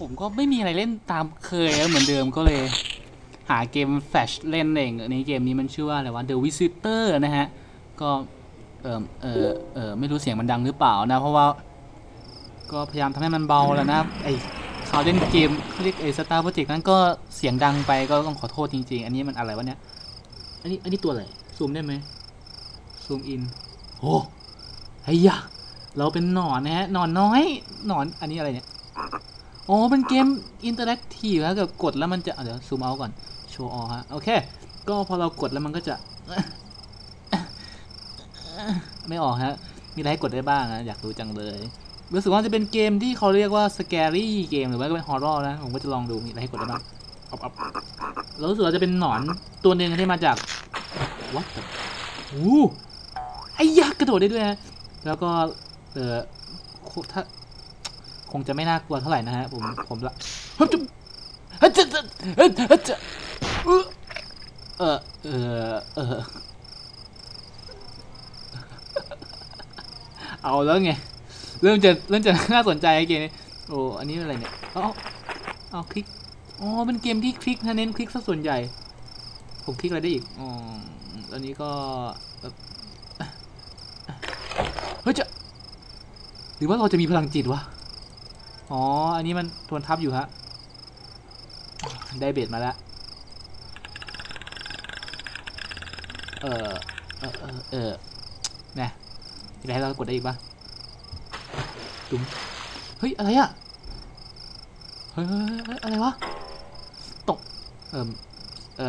ผมก็ไม่มีอะไรเล่นตามเคยแล้วเหมือนเดิมก็เลย หาเกมแฟชเล่นเองในเกมนี้มันชื่อว่าอะไรวะ The Visitor นะฮะ ก็เออเออเออไม่รู้เสียงมันดังหรือเปล่านะ เพราะว่า ก็พยายามทำให้มันเบาแล้วนะไอเขาวเล่นเกมเขาเรียกไอสตาร์โปรเจกต์นั้นก็เสียงดังไปก็ต้องขอโทษจริง ๆ อันนี้มันอะไรวะเนี่ยอันนี้อันนี้ตัวอะไรซูมได้ไหมซูมอินโอ้ไอ้ยะเราเป็นหนอนนะฮะหนอนน้อยหนอนอันนี้อะไรเนี่ย อ๋อเป็นเกมอินเตอร์แอคทีฟแล้วกับกดแล้วมันจะเดี๋ยวซูมเอาก่อน โชว์ออฮะ โอเค ก็พอเรากดแล้วมันก็จะ ไม่ออกฮะ มีอะไรให้กดได้บ้างนะ อยากรู้จังเลย รู้สึกว่าจะเป็นเกมที่เขาเรียกว่า scary เกมหรือว่าก็เป็น horror นะ ผมก็จะลองดูมีอะไรให้กดได้บ้างอัพอัพแล้วรู้สึกว่าจะเป็นหนอนตัวหนึ่งที่มาจาก what the โอ้ไอ้ยักษ์กระโดดได้ด้วยฮะ แล้วก็เออถ้า คงจะไม่น่ากลัวเท่าไหร่นะฮะผมผมละเฮ้ยจะเฮ้ยจะเฮ้ยจะเฮ้ยจะเออเออเออเอาแล้วไงเริ่มจะเริ่มจะน่าสนใจไอ้เกมนี้โอ้อันนี้อะไรเนี่ยเอาเอาคลิกอ๋อเป็นเกมที่คลิกนะเน้นคลิกซะส่วนใหญ่ ผมคลิกอะไรได้อีกอ๋ออันนี้ก็แบบเฮ้ยจะหรือว่าเราจะมีพลังจิตวะ อ๋อ อันนี้มันทวนทับอยู่ฮะ ได้เบ็ดมาแล้ว เออเออเออเออนี่ยมีอะไรให้เรากดได้อีกปะตุ้มเฮ้ย อะไรอะเฮ้ยเฮ้ยเฮ้ยอะไรวะ ตก เออเอ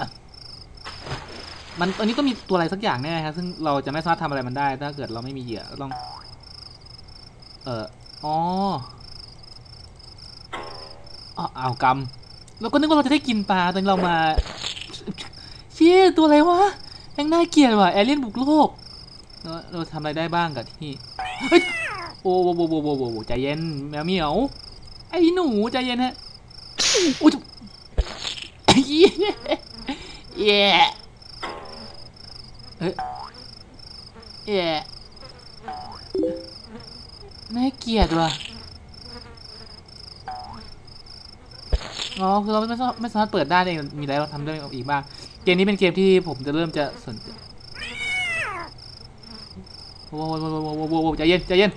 อมันอันนี้ก็มีตัวอะไรสักอย่างแน่ครับ ซึ่งเราจะไม่สามารถทำอะไรมันได้ ถ้าเกิดเราไม่มีเหยื่อต้อง เอออ๋อ อ๋อเอากำเราก็นึกว่าเราจะได้กินปลาตอนเรามาเชี่ยตัวอะไรวะยังน่าเกลียดว่ะแอเลียนบุกโลกเราเราทำอะไรได้บ้างกับที่เฮ้ยโอ้โหโอ้โหโอ้โหโอ้โหใจเย็นแมวเหมียว ไอ้หนูใจเย็นฮะโอ้ยเย้เฮ้ยเย้น่าเกลียดว่ะ อ๋อคือเราไม่สามารถไม่สามารถเปิดได้เองมีอะไรเราทำได้อีกบ้างเกมนี้เป็นเกมที่ผมจะเริ่มจะสนใจโว้โว้โว้โว้โว้โว้วใจเย็นใจเย็น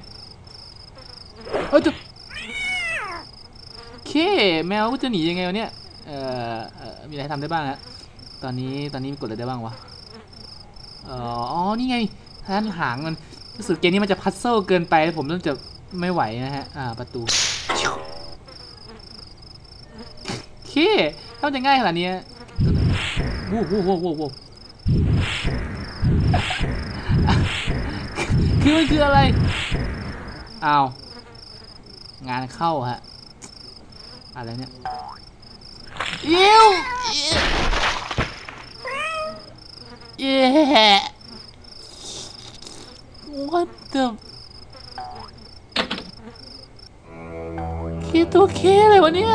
เฮ้ยจะโอเคแมวจะหนียังไงวะเนี่ยเอ่อมีอะไรทำได้บ้างฮะตอนนี้ตอนนี้มีกดอะไรได้บ้างวะเอ่ออ๋อนี่ไงท่านหางมันรู้สึกเกมนี้มันจะพัซเซิลเกินไปผมเริ่มจะไม่ไหวนะฮะอ่าประตู โอ เคถ้ามันจะง่ายขนาดนี้วู้วู้วู้วู้วู้คือมันคืออะไรอ้าวงานเข้าฮะ อะไรเนี่ยอิวเย้ what the เคตัวเคเลยวะเนี่ย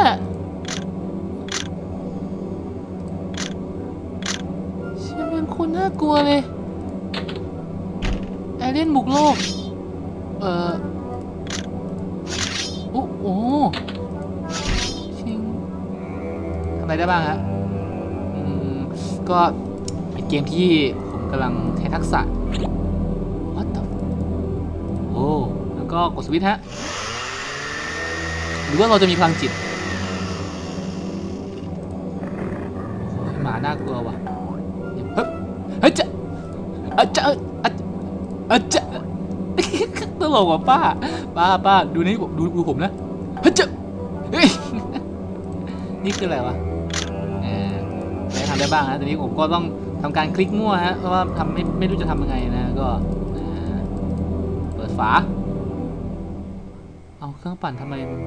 น่ากลัวเลย แอเลียนบุกโลก เอ่อ โอ้โหชิงทำอะไรได้บ้างฮะอืมก็เป็นเกมที่ผมกำลังใช้ทักษะ What the โอ้ แล้วก็กดสวิตช์ฮะ หรือว่าเราจะมีพลังจิตหมาน่ากลัวว่ะเฮ้ยเฮ้ยจะ อะจะอะอะจะตลกว่ะป้า ป้าป้าดูนี่ดูดูผมนะเฮ้ยจะเฮ้ยนี่คืออะไรวะเออไม่ทำได้บ้างฮะตอนนี้ผมก็ต้องทำการคลิกมั่วฮะ เพราะว่าทำไม่ไม่รู้จะทำยังไงนะ ก็เปิดฝา เอาเครื่องปั่นทำไมมัน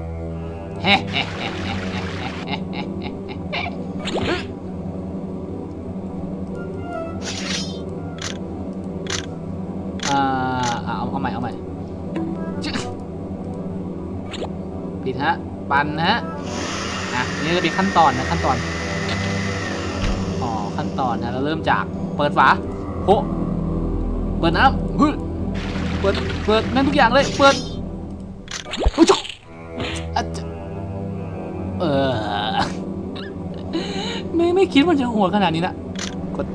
ปันนะฮะนี่จะเป็นขั้นตอนนะขั้นตอนอ๋อขั้นตอนนะเราเริ่มจากเปิดฝาโหเปิดน้ำฮึเปิดเปิดแม่งทุกอย่างเลยเปิดโอ้ยเออไม่ไม่คิดว่าจะหัวขนาดนี้นะกด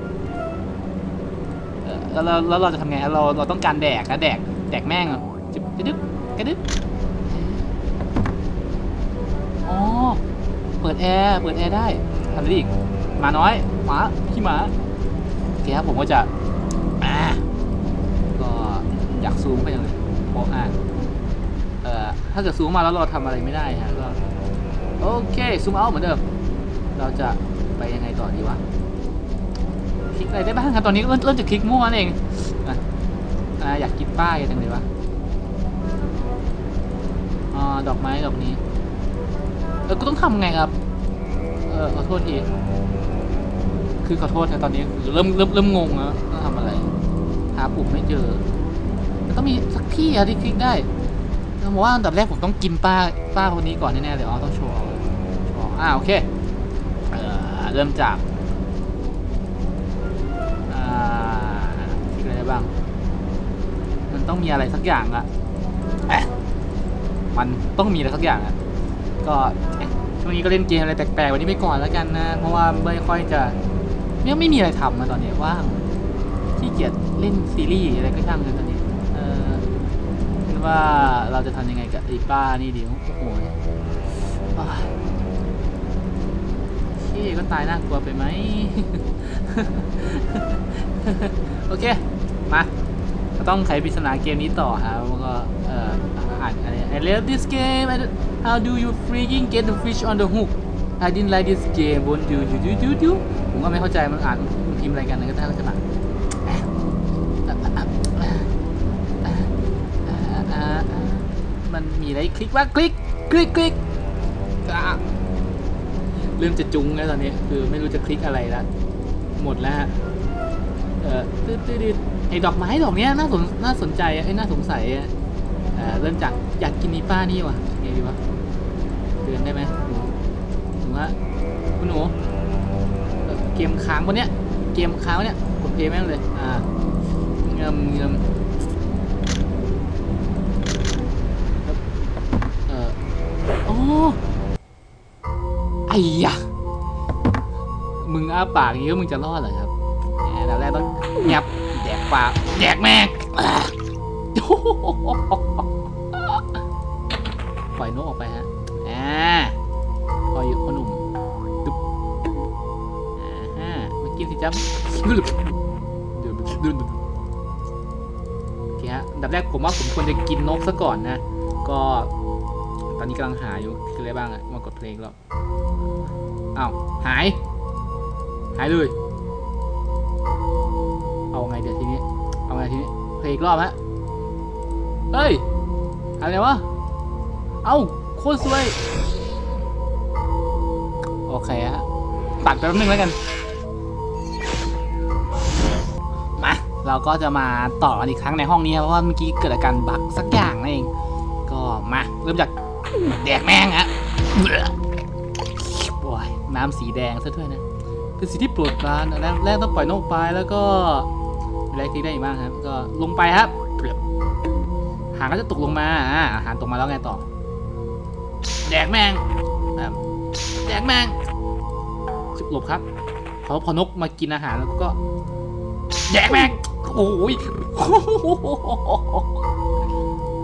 แล้วแล้วเราจะทำไงเราเราต้องการแดกนะแดกแดกแม่งอะจิ๊บจิ๊บกระดึ๊บ เปิดแอร์เปิดแอร์ได้ทำได้อีกหมาน้อยหมาขี้หมาโอเคครับผมก็จะอ่าก็อยากซูมไปยังเลยโอ้อ่าเอ่อถ้าเกิดซูมมาแล้วเราทำอะไรไม่ได้ฮะก็โอเคซูมเอาเหมือนเดิมเราจะไปยังไงต่อดีวะคลิกอะไรได้บ้างครับตอนนี้เริ่มเริ่มจะคลิกมั่วนั่นเองอะอ่าอยากกินป้ายจังเลยวะอ๋อดอกไม้ดอกนี้ เออกูต้องทำไงครับ เออขอโทษที คือขอโทษนะตอนนี้เริ่มเริ่มเริ่มงงแล้วต้องทำอะไร หาปุ่มไม่เจอมันต้องมีสักที่อะที่คลิกได้ผมว่าอันดับแรกผมต้องกินป้าป้าคนนี้ก่อนแน่ๆเลยอ๋อต้องโชว์อาโชว์อ่าโอเคเออเริ่มจากอ่าอะไรได้บ้าง มันต้องมีอะไรสักอย่างอะมันต้องมีอะไรสักอย่างอะ ก็ช่วงนี้ก็เล่นเกมอะไรแปลกๆวันนี้ไปก่อนแล้วกันนะ เพราะว่าไม่ค่อยจะยังไม่มีอะไรทำนะตอนนี้ว่างขี้เกียจเล่นซีรีส์อะไรก็ช่างเลยตอนนี้เออคิดว่าเราจะทำยังไงกับไอ้ป้านี่เดีโอ้โอ้ายชี่ก็ตายน่ากลัวไปไหมโอเค มา ก็ต้องไขปริศนาเกมนี้ต่อครับแล้วก็เอ่อ อ่านอะไร I love this game I how do you freaking get the fish on the hook I didn't like this game won't you do do do do ผมก็ไม่เข้าใจมันอ่านมันพิมพ์อะไรกันนะก็ได้ก็จะมามันมีอะไรคลิกว่าคลิกคลิกคลิกเริ่มจะจุ้งแล้วตอนนี้คือไม่รู้จะคลิกอะไรล้วหมดแล้วฮะเออตืดตืดไอ้ดอกไม้ดอกเนี้ยน่าสนน่าสนใจไอ้น่าสงสัยอะ เริ่มจากอยากกินนี่ป้านี่วะไงดีวะเดินได้ไหมหนูหนูฮะคุณหนูเกมค้างวันเนี้ยเกมค้างวะเนี้ยกดเพลย์แม่งเลยอ่าเงิมเงิมเออโอ้ไอ้ยะมึงอ้าปากอย่างนี้ก็มึงจะรอดเหรอครับแหมแรกต้องงับแดกปากแดกแม่ง ปล่อยนกออกไปฮะอ่าปล่ออยู่พ่อหนุ่มดุ๊บอ่าฮะมากินสิจ๊ะดุบดุบดุบดุ๊บโอเคฮะดับแรกผมว่าผมควรจะกินนกซะก่อนนะ ก็ตอนนี้กำลังหาอยู่คืออะไรบ้างอะมากดเพลงแล้วอ้าวหาย หายเลย เอาไงเดี๋ยวทีนี้ เอาไงทีนี้เพลงอีกรอบฮะเฮ้ยอะไรวะ เอ้าโคตรสวย โอเคฮะตัดไปแป๊บนึงแล้วกัน มา เราก็จะมาต่อกันอีกครั้งในห้องนี้ครับเพราะว่าเมื่อกี้เกิดอาการบักสักอย่างนั่นเอง ก็มา เริ่มจากแดกแม่งฮะโอ้ยน้ำสีแดงซะด้วยนะเป็นสีที่โปรดปรานแรกแรกต้องปล่อยนกไปแล้วก็มีอะไรคลิกได้อีกบ้างครับ ก็ลงไปครับหางก็จะตกลงมาอ่าอาหารตกมาแล้วไงต่อ แดกแมงแดกแมงหลบครับพอพอนกมากินอาหารแล้วก็ แดกแมงโอ้ย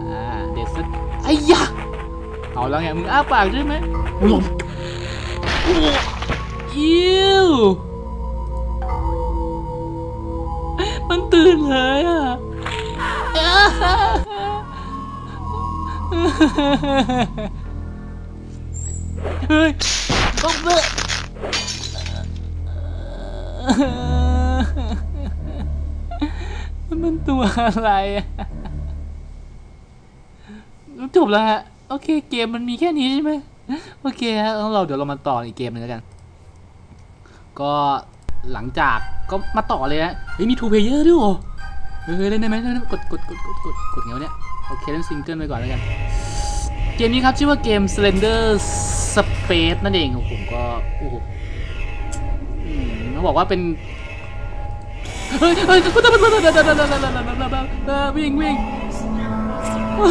อ่าเด็ดสุดไอ้ยะเอาแล้วไงมึงอ้าปากใช่ไหมหลบโอ้อิวมันตื่นเลยอะ ฮ้ยต้องเบอมันเป็นตัวอะไรอะจบแล้วฮะ โอเคเกมมันมีแค่นี้ใช่ไหมโอเคฮะแล้วเราเดี๋ยวเรามาต่ออีกเกมหนึงแล้วกัน ก็หลังจากก็มาต่อเลยฮะเฮ้ยมีทูเพเยอร์ด้วยเหรอเฮ้ยเล่นได้ไหมเล่นได้ไหมกดกดกดกดกดกดไงวเนี่ยโอเคเล่นซิงเกิลไปก่อนแล้วกัน เกมนี้ครับชื่อว่าเกม Slender Space นั่นเองผมก็โอ้โหเขาบอกว่าเป็นเฮ้ยเฮ้ยวิ่งวิ่งโอ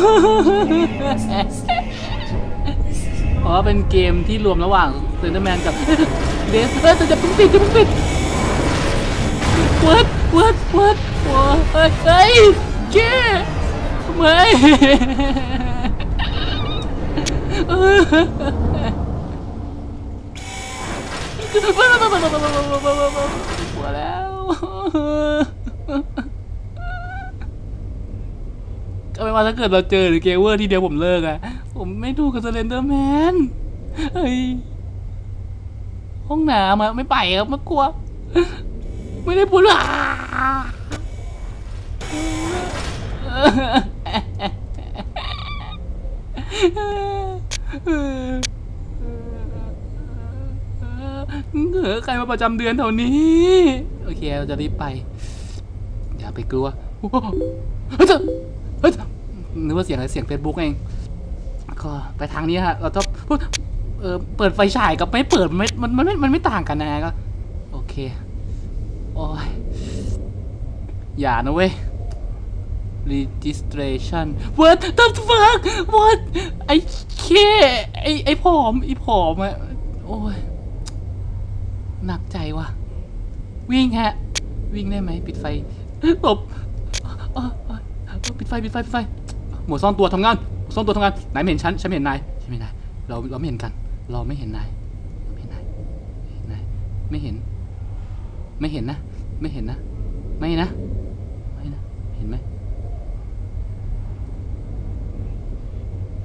ราะว่าเป็นเกมที่รวมระหว่างเซนเตอร์แมนกับเดสเออแต่จะเพิ่งปิดจะเพิ่งปิดวัดวัดวัดวัดเฮ้ยเฮ้ยเก้ไม่ กลัวแล้วก็ไม่ว่าถ้าเกิดเราเจอหรือเกเวอร์ที่เดียวผมเลิกอะผมไม่ดูกับสเลนเดอร์แมนเฮ้ยห้องน้ำอะไม่ไปครับไม่กลัว ไม่ได้พูดว่าเออ เออใครมาประจำเดือนแถวนี้ โอเค เราจะรีบไป อย่าไปกลัวโอ้โหเฮ้ยเฮ้ยนึกว่าเสียงอะไรเสียงเฟซบุ๊กเอง ก็ไปทางนี้ฮะ เราต้องเออเปิดไฟฉายกับไม่เปิดมันมันมันไม่มันไม่ต่างกันนะฮะก็ โอเค โอ้ย อย่านะเว้ย registration what the fuck what ไอ้เคไอ้ไอ้ผอมไอ้ผอมอะโอ้ย หนักใจว่ะ วิ่งฮะ วิ่งได้ไหมปิดไฟหลบปิดไฟปิดไฟปิดไฟ หมวดซ่อนตัวทำงานซ่อนตัวทำงานนายไม่เห็นฉันฉันเห็นนายฉันไม่เห็นนายเราเราไม่เห็นกัน เราไม่เห็นนายไม่เห็นนายไม่เห็นนายไม่เห็น ไม่เห็นนะ ไม่เห็นนะ ไม่นะไม่นะเห็นไหม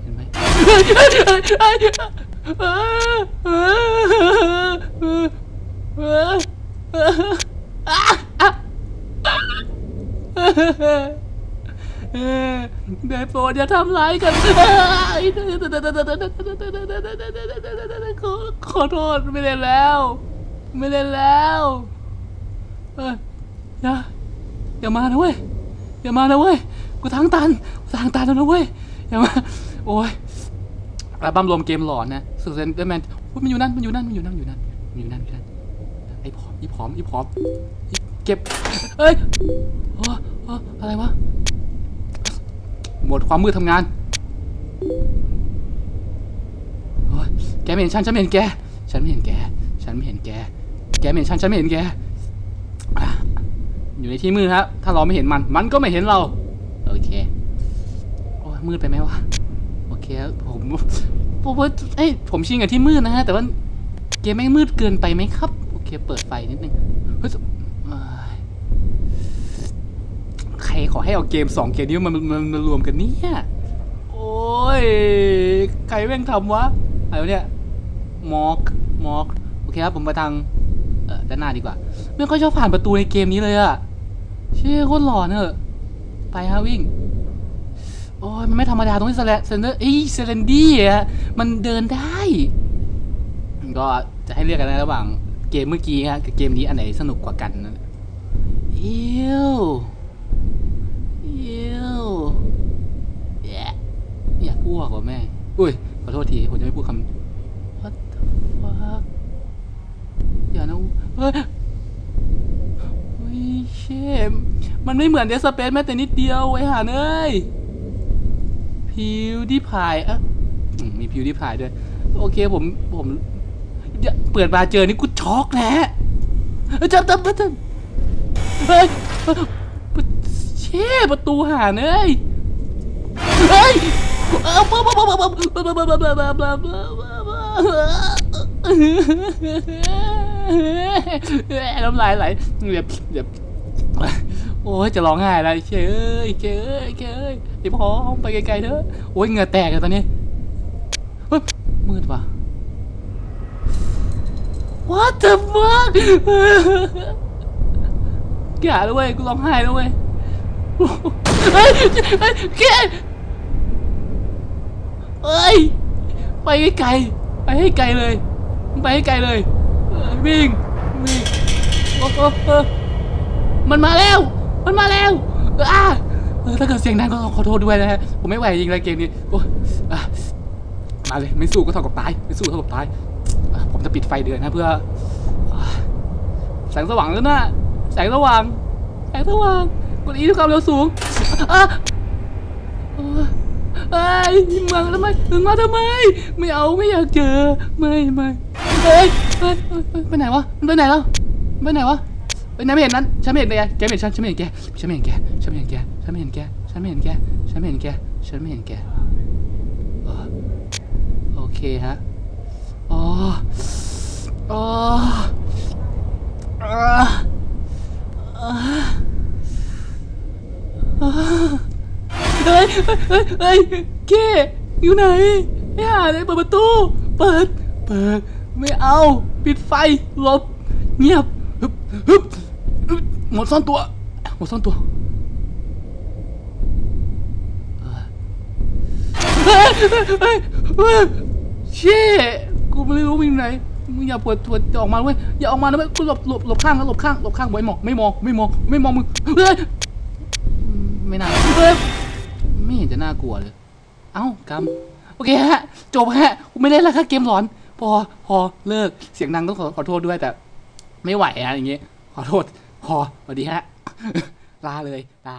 เห็นไหม ได้โปรดอย่าทำร้ายกันขอโทษไม่เล่นแล้ว ไม่เล่นแล้วเอ้ยอย่าอย่ามานะเว้ยอย่ามานะเว้ยกูทางตันกูทางตันแล้วนะเว้ยอย่ามาโอ้ยอัลบั้มรวมเกมหลอนนะสุดเซนเดอร์แมนมันอยู่นั่นมันอยู่นั่นมันอยู่นั่นมันอยู่นั่นอยู่นั่นอยู่นั่น ไอ้ผอมอีผอมอีผอมอีเก็บเอ้ยโอ้โอ้อะไรวะหมดความมืดทำงานโอ้ยแกไม่เห็นฉันฉันไม่เห็นแก ฉันไม่เห็นแก ฉันไม่เห็นแก แกไม่เห็นฉันฉันไม่เห็นแก อยู่ในที่มืดครับ ถ้าเราไม่เห็นมัน มันก็ไม่เห็นเรา โอเค โอ้ยมืดไปไหมวะ โอเคผมผมว่าเอ้ยผมชินกับที่มืดนะฮะ แต่ว่าเกมไม่งมืดเกินไปไหมครับ เคเปิดไฟนิดนึงเฮ้ยใครขอให้เอาเกมสองเกมนี้มันมันมารวมกันเนี่ยโอ้ยใครแม่งทำวะอะไรเนี่ยมอกมอกโอเคครับผมไปทางเออด้านหน้าดีกว่า ไม่ค่อยชอบผ่านประตูในเกมนี้เลยอะเชี่ยโคตรหลอนเนอะไปฮะวิ่งโอ้ยมันไม่ธรรมดาตรงที่เซเลเซนเดอร์เอ้ยเซเลนดี้อะมันเดินได้ ก็จะให้เลือกกันนระหว่าง เกมเมื่อกี้ฮะกับเกมนี้อันไหนสนุกกว่ากันนะเอิวเอิวแย่อยากอ้วกว่ะแม่อุ้ยขอโทษทีผมจะไม่พูดคำ What the fuck อย่านะเฮ้ยเชมมันไม่เหมือนเดสเปซแม้แต่นิดเดียวไอ้ห่าเอ้ยพิวที่พายอะมีพิวที่พายด้วย โอเคผมผม เปิดมาเจอนี่กูช็อกแท้จับจับจับเฮ้ยเช่ประตูหานเอ้ยเฮ้ยน้บลายาบลเดี๋ยวเดี๋ยวโอ้ยจะร้องาบ้อะไรเชยเชยเชยไอ้พ่อไปไกลๆเาบลาบ้ยเหงื่อแตกเลยตอนนี้มืาบลา What the fuck อย่าเลยเว้ยกูร้องไห้แล้วเว้ยเฮ้ยเฮ้ยแกเฮ้ยไปให้ไกลไปให้ไกลเลย ไปให้ไกลเลยวิ่งวิ่งโอ้โหมันมาแล้ว มันมาแล้วอ่าถ้าเกิดเสียงดังก็ขอโทษด้วยนะฮะผมไม่ไหวจริงเลยเกมนี้โอ้มาเลยไม่สู้ก็เท่ากับตายไม่สู้เท่ากับตาย ผมจะปิดไฟเดือนนะเพื่อ แสงสว่างแล้วนะแสงสว่าง แสงสว่างกดอีด้วยความเร็วสูงอะเออเอเอ้ยมาทำไมมึงมาทำไม ไม่เอาไม่อยากเจอ ไม่ไม่เฮ้ยไปไหนวะมันไปไหนแล้วไปไหนวะไปไหนไม่เห็นนั้นฉันไม่เห็นแกแกไม่เห็นฉันฉันไม่เห็นแกฉันไม่เห็นแกฉันไม่เห็นแกฉันไม่เห็นแกฉันไม่เห็นแกฉันไม่เห็นแกฉันไม่เห็นแกโอเคฮะ อ๋อเฮ้ยเฮ้ยเฮ้ยเก้อยู่ไหน ไม่หาเลยเปิดประตู เปิด เปิด ไม่เอา ปิดไฟ หลบ เงียบฮึบฮึบฮึบหมดซ่อนตัว หมดซ่อนตัวเฮ้ยเฮ้ยเฮ้ยเฮ้ย กูไม่รู้วิ่งไหนมึงอย่าปวดตัวจะออกมาเว้ยอย่าออกมานะเว้ยกูหลบหลบหลบข้างนะหลบข้างหลบข้างไว้มองไม่มองไม่มองไม่มองมึงเฮ้ยไม่น่าเฮ้ยไม่เห็นจะน่ากลัวเลย เอ้ากำโอเคฮะจบฮะกูไม่เล่นแล้วค่ะเกมหลอน พอพอเลิกเสียงดังต้องขอขอโทษด้วยแต่ ไม่ไหวฮะอย่างเงี้ยขอโทษพอสวัสดีฮะลาเลยลา